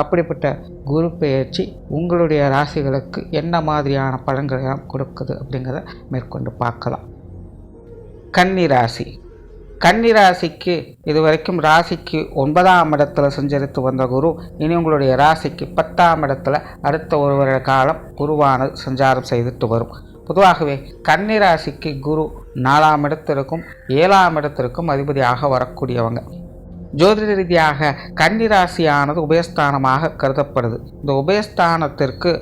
அப்படிப்பட்ட குரு பெயர்ச்சி உங்களுடைய ராசிகளுக்கு என்ன மாதிரியான பலன்களை கொடுக்குது அப்படிங்கிறத மேற்கொண்டு பார்க்கலாம். கன்னி ராசி. கன்னி ராசிக்கு இதுவரைக்கும் ராசிக்கு ஒன்பதாம் இடத்துல சஞ்சரித்து வந்த குரு இனி உங்களுடைய ராசிக்கு பத்தாம் இடத்துல அடுத்த ஒரு வருட காலம் குருவானது சஞ்சாரம் செய்துட்டு வரும். பொதுவாகவே கன்னி ராசிக்கு குரு நாலாம் இடத்திற்கும் ஏழாம் இடத்திற்கும் அதிபதியாக வரக்கூடியவங்க. ஜோதிட ரீதியாக கன்னிராசியானது உபயஸ்தானமாக கருதப்படுது. இந்த உபயஸ்தானத்திற்கு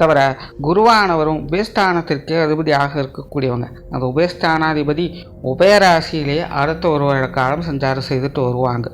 தவிர குருவானவரும் உபயஸ்தானத்திற்கே அதிபதியாக இருக்கக்கூடியவங்க. அந்த உபயஸ்தானாதிபதி உபயராசியிலேயே அடுத்த ஒரு வருட காலம் சஞ்சாரம் செய்துட்டு வருவாங்க.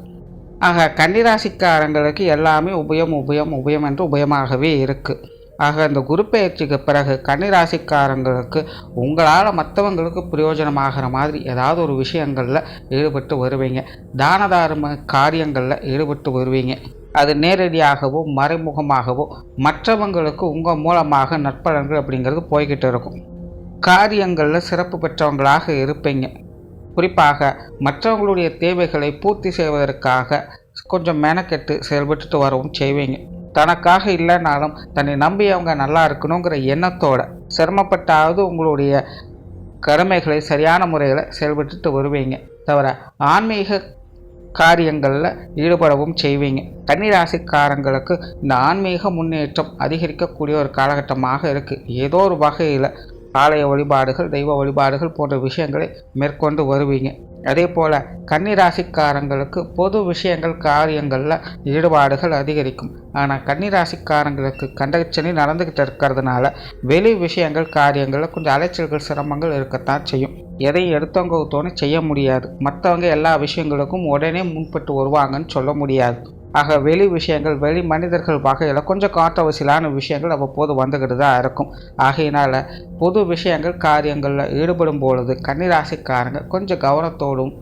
ஆக கன்னிராசிக்காரங்களுக்கு எல்லாமே உபயம் உபயம் உபயம் என்று உபயமாகவே இருக்குது ஆக இந்த குரு பயிற்சிக்கு பிறகு கன்னிராசிக்காரங்களுக்கு உங்களால் மற்றவங்களுக்கு பிரயோஜனமாகிற மாதிரி ஏதாவது ஒரு விஷயங்களில் ஈடுபட்டு வருவீங்க. தான தர்ம காரியங்களில் ஈடுபட்டு வருவீங்க. அது நேரடியாகவோ மறைமுகமாகவோ மற்றவங்களுக்கு உங்கள் மூலமாக நற்பலன்கள் அப்படிங்கிறது போய்கிட்டு இருக்கும். காரியங்களில் சிறப்பு பெற்றவங்களாக இருப்பீங்க. குறிப்பாக மற்றவங்களுடைய தேவைகளை பூர்த்தி செய்வதற்காக கொஞ்சம் மெனக்கெட்டு செயல்பட்டுட்டு வரவும் செய்வீங்க. தனக்காக இல்லைனாலும் தன்னை நம்பி அவங்க நல்லா இருக்கணுங்கிற எண்ணத்தோட சிரமப்பட்டாவது உங்களுடைய கடமைகளை சரியான முறையில் செயல்பட்டுட்டு வருவீங்க. தவிர ஆன்மீக காரியங்களில் ஈடுபடவும் செய்வீங்க. கன்னிராசிக்காரங்களுக்கு இந்த ஆன்மீக முன்னேற்றம் அதிகரிக்கக்கூடிய ஒரு காலகட்டமாக இருக்குது ஏதோ ஒரு வகையில் ஆலய வழிபாடுகள் தெய்வ வழிபாடுகள் போன்ற விஷயங்களை மேற்கொண்டு வருவீங்க. அதே போல் கன்னிராசிக்காரங்களுக்கு பொது விஷயங்கள் காரியங்களில் ஈடுபாடுகள் அதிகரிக்கும். ஆனால் கன்னிராசிக்காரங்களுக்கு கண்டச்சனி நடந்துக்கிட்டு இருக்கிறதுனால வெளி விஷயங்கள் காரியங்களில் கொஞ்சம் அலைச்சல்கள் சிரமங்கள் இருக்கத்தான் செய்யும். எதையும் எடுத்தவங்க தோணி செய்ய முடியாது. மற்றவங்க எல்லா விஷயங்களுக்கும் உடனே முன்பட்டு வருவாங்கன்னு சொல்ல முடியாது. ஆக வெளி விஷயங்கள் வெளி மனிதர்கள் வகையில் கொஞ்சம் காற்றவசியலான விஷயங்கள் அவ்வப்போது வந்துக்கிட்டு தான் இருக்கும். ஆகையினால் பொது விஷயங்கள் காரியங்களில் ஈடுபடும் பொழுது கன்னிராசிக்காரங்க கொஞ்சம் கவனத்தோடும்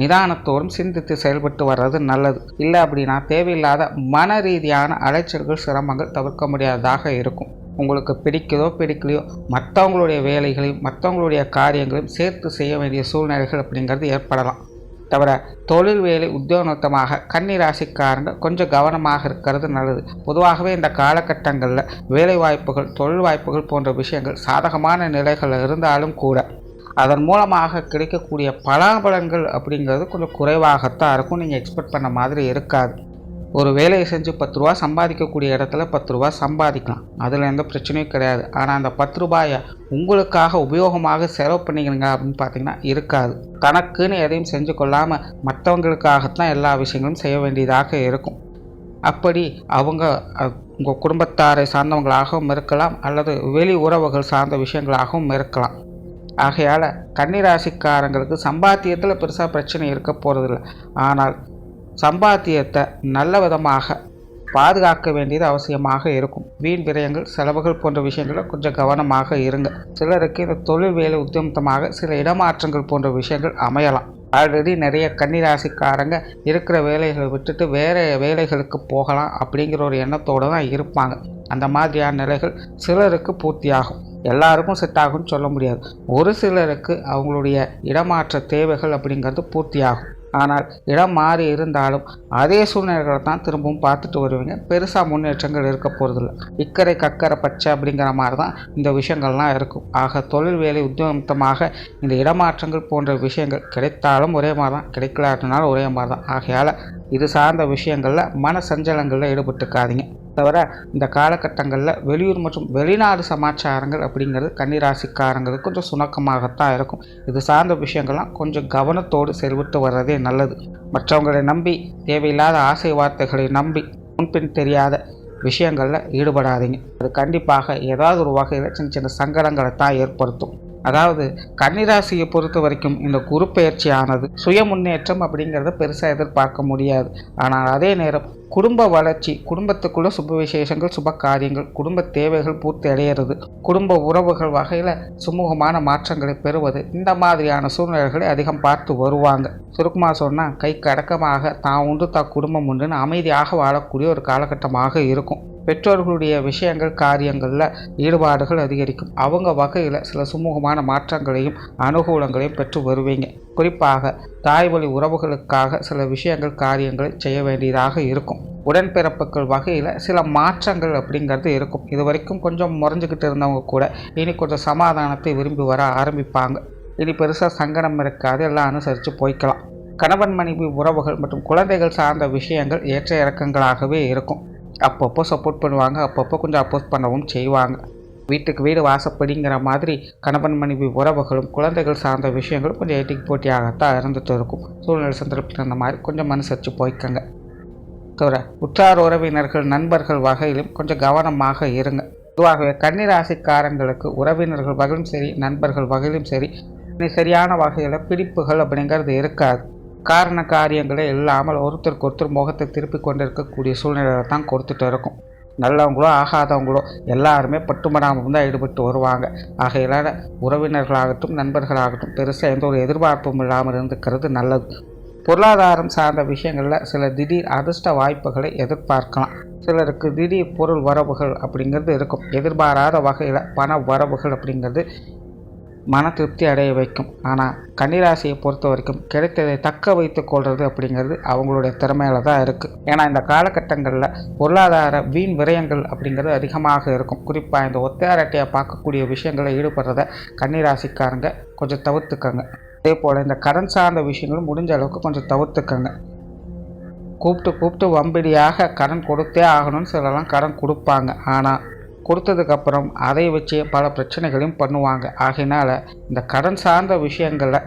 நிதானத்தோடும் சிந்தித்து செயல்பட்டு வர்றது நல்லது. இல்லை அப்படின்னா தேவையில்லாத மன ரீதியான அலைச்சல்கள் சிரமங்கள் தவிர்க்க முடியாததாக இருக்கும். உங்களுக்கு பிடிக்குதோ பிடிக்கலையோ மற்றவங்களுடைய வேலைகளையும் மற்றவங்களுடைய காரியங்களையும் சேர்த்து செய்ய வேண்டிய சூழ்நிலைகள் அப்படிங்கிறது ஏற்படலாம். தவிர தொழில் வேலை உத்தியோகத்தமாக கன்னி ராசிக்காரங்க கொஞ்சம் கவனமாக இருக்கிறது நல்லது. பொதுவாகவே இந்த காலகட்டங்களில் வேலை வாய்ப்புகள் தொழில் வாய்ப்புகள் போன்ற விஷயங்கள் சாதகமான நிலைகள் இருந்தாலும் கூட அதன் மூலமாக கிடைக்கக்கூடிய பலாபலன்கள் அப்படிங்கிறது கொஞ்சம் குறைவாகத்தான் இருக்கும். நீங்கள் எக்ஸ்பெக்ட் பண்ண மாதிரி இருக்காது. ஒரு வேலையை செஞ்சு பத்து ரூபா சம்பாதிக்கக்கூடிய இடத்துல பத்து ரூபா சம்பாதிக்கலாம். அதில் எந்த பிரச்சனையும் கிடையாது. ஆனால் அந்த பத்து ரூபாயை உங்களுக்காக உபயோகமாக செலவு பண்ணிக்கிறீங்க அப்படின்னு பார்த்தீங்கன்னா இருக்காது. தனக்குன்னு எதையும் செஞ்சு கொள்ளாமல் மற்றவங்களுக்காகத்தான் எல்லா விஷயங்களும் செய்ய வேண்டியதாக இருக்கும். அப்படி அவங்க உங்கள் குடும்பத்தாரை சார்ந்தவங்களாகவும் இருக்கலாம் அல்லது வெளி உறவுகள் சார்ந்த விஷயங்களாகவும் இருக்கலாம். ஆகையால் கன்னிராசிக்காரங்களுக்கு சம்பாத்தியத்தில் பெருசாக பிரச்சனை இருக்க போகிறதில்ல ஆனால் சம்பாத்தியத்தை நல்ல விதமாக பாதுகாக்க வேண்டியது அவசியமாக இருக்கும். வீண் விரயங்கள் செலவுகள் போன்ற விஷயங்களில் கொஞ்சம் கவனமாக இருங்க. சிலருக்கு இந்த தொழில் வேலை உத்தியமத்தமாக சில இடமாற்றங்கள் போன்ற விஷயங்கள் அமையலாம். ஆல்ரெடி நிறைய கன்னிராசிக்காரங்க இருக்கிற வேலைகளை விட்டுட்டு வேறு வேலைகளுக்கு போகலாம் அப்படிங்கிற ஒரு எண்ணத்தோடு தான் இருப்பாங்க. அந்த மாதிரியான நிலைகள் சிலருக்கு பூர்த்தியாகும். எல்லாருக்கும் செட் ஆகும்னு சொல்ல முடியாது. ஒரு சிலருக்கு அவங்களுடைய இடமாற்ற தேவைகள் அப்படிங்கிறது பூர்த்தியாகும். ஆனால் இடம் மாறி இருந்தாலும் அதே சூழ்நிலைகளை தான் திரும்பவும் பார்த்துட்டு வருவீங்க. பெருசாக முன்னேற்றங்கள் இருக்க போகிறதில்ல இக்கரை கக்கரை பச்சை அப்படிங்கிற மாதிரி தான் இந்த விஷயங்கள்லாம் இருக்கும். ஆக தொழில் வேலை உத்தியோகமாக இந்த இடமாற்றங்கள் போன்ற விஷயங்கள் கிடைத்தாலும் ஒரே மாதிரி தான். கிடைக்கலாட்டினாலும் ஒரே மாதிரி தான். ஆகையால் இது சார்ந்த விஷயங்களில் மன சஞ்சலங்களில் ஈடுபட்டுக்காதீங்க தவிர இந்த காலகட்டங்களில் வெளியூர் மற்றும் வெளிநாடு சமாச்சாரங்கள் அப்படிங்கிறது கன்னிராசிக்காரங்களுக்கு கொஞ்சம் சுணக்கமாகத்தான் இருக்கும். இது சார்ந்த விஷயங்கள்லாம் கொஞ்சம் கவனத்தோடு செயல்பட்டு வர்றதே நல்லது. மற்றவங்களை நம்பி தேவையில்லாத ஆசை வார்த்தைகளை நம்பி முன்பின் தெரியாத விஷயங்களில் ஈடுபடாதீங்க. அது கண்டிப்பாக ஏதாவது ஒரு வகையில் சின்ன சின்ன சங்கடங்களை தான் ஏற்படுத்தும். அதாவது கன்னிராசியை பொறுத்த வரைக்கும் இந்த குரு பயிற்சியானது சுய முன்னேற்றம் அப்படிங்கிறத பெருசாக எதிர்பார்க்க முடியாது. ஆனால் அதே நேரம் குடும்ப வளர்ச்சி குடும்பத்துக்குள்ள சுப விசேஷங்கள் சுப காரியங்கள் குடும்ப தேவைகள் பூர்த்தி அடையிறது குடும்ப உறவுகள் வகையில் சுமூகமான மாற்றங்களை பெறுவது இந்த மாதிரியான சூழ்நிலைகளை அதிகம் பார்த்து வருவாங்க. சுருக்கமாக சொன்னால் கை கடக்கமாக தான் உண்டு தான் குடும்பம் உண்டுன்னு அமைதியாக வாழக்கூடிய ஒரு காலகட்டமாக இருக்கும். பெற்றோர்களுடைய விஷயங்கள் காரியங்களில் ஈடுபாடுகள் அதிகரிக்கும். அவங்க வகையில் சில சுமூகமான மாற்றங்களையும் அனுகூலங்களையும் பெற்று வருவீங்க. குறிப்பாக தாய் வழி உறவுகளுக்காக சில விஷயங்கள் காரியங்களை செய்ய வேண்டியதாக இருக்கும். உடன்பிறப்புகள் வகையில் சில மாற்றங்கள் அப்படிங்கிறது இருக்கும். இது வரைக்கும் கொஞ்சம் முறைஞ்சிக்கிட்டு இருந்தவங்க கூட இனி கொஞ்சம் சமாதானத்தை விரும்பி வர ஆரம்பிப்பாங்க. இனி பெருசாக சங்கடம் இருக்காது. எல்லாம் அனுசரித்து போய்க்கலாம். கணவன் மனைவி உறவுகள் மற்றும் குழந்தைகள் சார்ந்த விஷயங்கள் ஏற்ற இறக்கங்களாகவே இருக்கும். அப்பப்போ சப்போர்ட் பண்ணுவாங்க அப்பப்போ கொஞ்சம் அப்போஸ் பண்ணவும் செய்வாங்க. வீட்டுக்கு வீடு வாசப்படிங்கிற மாதிரி கணவன் மனைவி உறவுகளும் குழந்தைகள் சார்ந்த விஷயங்களும் கொஞ்சம் ஏட்டிக்கு போட்டியாகத்தான் இருந்துட்டு இருக்கும். சூழ்நிலை சந்தர்ப்பத்தில் அந்த மாதிரி கொஞ்சம் மனுசரித்து போய்க்கங்க. தவிர உற்றார் உறவினர்கள் நண்பர்கள் வகையிலும் கொஞ்சம் கவனமாக இருங்க. பொதுவாகவே கன்னிராசிக்காரங்களுக்கு உறவினர்கள் வகையிலும் சரி நண்பர்கள் வகையிலும் சரி சரியான வகையில் பிடிப்புகள் அப்படிங்கிறது இருக்காது. காரண காரியங்களே இல்லாமல் ஒருத்தருக்கு ஒருத்தர் முகத்தை திருப்பி கொண்டு இருக்கக்கூடிய சூழ்நிலையை தான் கொடுத்துட்டு இருக்கும். நல்லவங்களோ ஆகாதவங்களோ எல்லாருமே பட்டுமடாமல் தான் ஈடுபட்டு வருவாங்க. ஆகையிலான உறவினர்களாகட்டும் நண்பர்களாகட்டும் பெருசாக எந்த ஒரு எதிர்பார்ப்பும் இல்லாமல் இருந்துக்கிறது நல்லது. பொருளாதாரம் சார்ந்த விஷயங்களில் சில திடீர் அதிர்ஷ்ட வாய்ப்புகளை எதிர்பார்க்கலாம். சிலருக்கு திடீர் பொருள் வரவுகள் அப்படிங்கிறது இருக்கும். எதிர்பாராத வகையில் பண வரவுகள் அப்படிங்கிறது மன திருப்தி அடைய வைக்கும். ஆனால் கன்னிராசியை பொறுத்த வரைக்கும் கிடைத்ததை தக்க வைத்து கொள்வது அப்படிங்கிறது அவங்களுடைய திறமையில தான் இருக்குது ஏன்னா இந்த காலகட்டங்களில் பொருளாதார வீண் விரயங்கள் அப்படிங்கிறது அதிகமாக இருக்கும். குறிப்பாக இந்த ஒத்தையாரட்டையை பார்க்கக்கூடிய விஷயங்களை ஈடுபடுறத கன்னிராசிக்காரங்க கொஞ்சம் தவிர்த்துக்கங்க. அதே போல் இந்த கடன் சார்ந்த விஷயங்களும் முடிஞ்ச அளவுக்கு கொஞ்சம் தவிர்த்துக்கங்க. கூப்பிட்டு கூப்பிட்டு வம்பிடியாக கடன் கொடுத்தே ஆகணும்னு சிலலாம் கடன் கொடுப்பாங்க. ஆனால் கொடுத்ததுக்கப்புறம் அதை வச்சு பல பிரச்சனைகளையும் பண்ணுவாங்க. ஆகையினால் இந்த கடன் சார்ந்த விஷயங்களை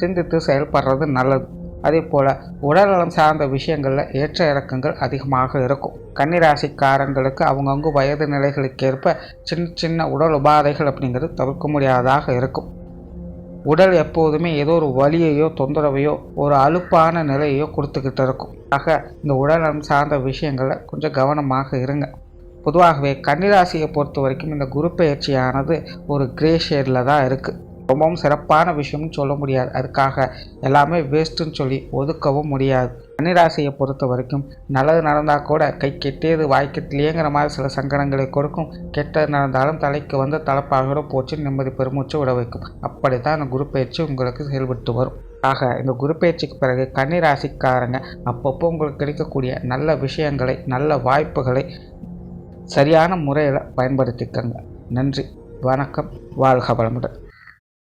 சிந்தித்து செயல்படுறது நல்லது. அதே போல் உடல்நலம் சார்ந்த விஷயங்களில் ஏற்ற இறக்கங்கள் அதிகமாக இருக்கும். கன்னிராசிக்காரங்களுக்கு அவங்கவுங்க வயது நிலைகளுக்கேற்ப சின்ன சின்ன உடல் உபாதைகள் அப்படிங்கிறது தவிர்க்க முடியாததாக இருக்கும். உடல் எப்போதுமே ஏதோ ஒரு வலியையோ தொந்தரவையோ ஒரு அலுப்பான நிலையையோ கொடுத்துக்கிட்டு இருக்கும். ஆக இந்த உடல்நலம் சார்ந்த விஷயங்களில் கொஞ்சம் கவனமாக இருங்க. பொதுவாகவே கன்னிராசியை பொறுத்த வரைக்கும் இந்த குரு பயிற்சியானது ஒரு கிரே ஷேடில் தான் இருக்குது ரொம்பவும் சிறப்பான விஷயம்னு சொல்ல முடியாது. அதுக்காக எல்லாமே வேஸ்ட்டுன்னு சொல்லி ஒதுக்கவும் முடியாது. கன்னிராசியை பொறுத்த வரைக்கும் நல்லது நடந்தால் கூட கை கெட்டியது வாய்க்கத்திலேங்கிற மாதிரி சில சங்கடங்களை கொடுக்கும். கெட்டது நடந்தாலும் தலைக்கு வந்து தலைப்பாகோட போச்சு நிம்மதி பெருமூச்சு விட வைக்கும். அப்படி தான் அந்த குரு பயிற்சி உங்களுக்கு செயல்பட்டு வரும். ஆக இந்த குரு பயிற்சிக்கு பிறகு கன்னிராசிக்காரங்க அப்பப்போ உங்களுக்கு கிடைக்கக்கூடிய நல்ல விஷயங்களை நல்ல வாய்ப்புகளை சரியான முறையில் பயன்படுத்திக்கங்க. நன்றி. வணக்கம். வாழ்க வளமுடன்.